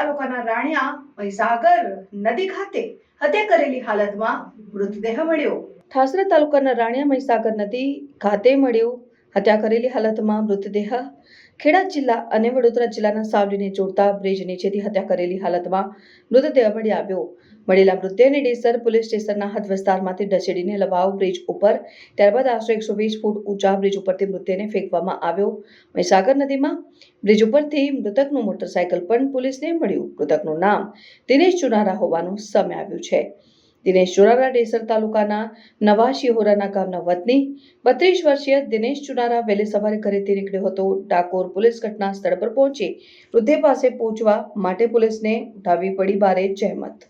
રાણિયા મહીસાગર નદી ખાતે હત્યા કરેલી હાલતમાં મૃતદેહ મળ્યો. ઠાસરા તાલુકાના રાણિયા મહીસાગર નદી ખાતે મળ્યો હત્યા કરેલી હાલતમાં મૃતદેહ ખેડા જિલ્લા અને વડોદરા જિલ્લાના સાવલીને જોડતા બ્રિજ નીચેથી હત્યા કરેલી હાલતમાં મૃતદેહ મળી આવ્યો. મળેલા મૃતદેહને ડેસર પોલીસ સ્ટેશનના હદ વિસ્તારમાંથી ઢસેડીને લવાવ બ્રિજ ઉપર. ત્યારબાદ આશરે એકસો વીસ ફૂટ ઊંચા બ્રિજ ઉપરથી મૃતદેહને ફેંકવામાં આવ્યો. મહીસાગર નદીમાં બ્રિજ ઉપરથી મૃતકનું મોટરસાયકલ પણ પોલીસને મળ્યું. મૃતકનું નામ દિનેશ ચુનારા હોવાનું સામે આવ્યું છે. દિનેશ ચુનારા ડેસર તાલુકાના નવા શિહોરાના ગામના વતની. બત્રીસ વર્ષીય દિનેશ ચુનારા વહેલી સવારે ઘરેથી નીકળ્યો હતો. ડાકોર પોલીસ ઘટના સ્થળ પર પહોંચી વૃદ્ધે પાસે પહોંચવા માટે પોલીસને ઉઠાવી પડી ભારે જહેમત.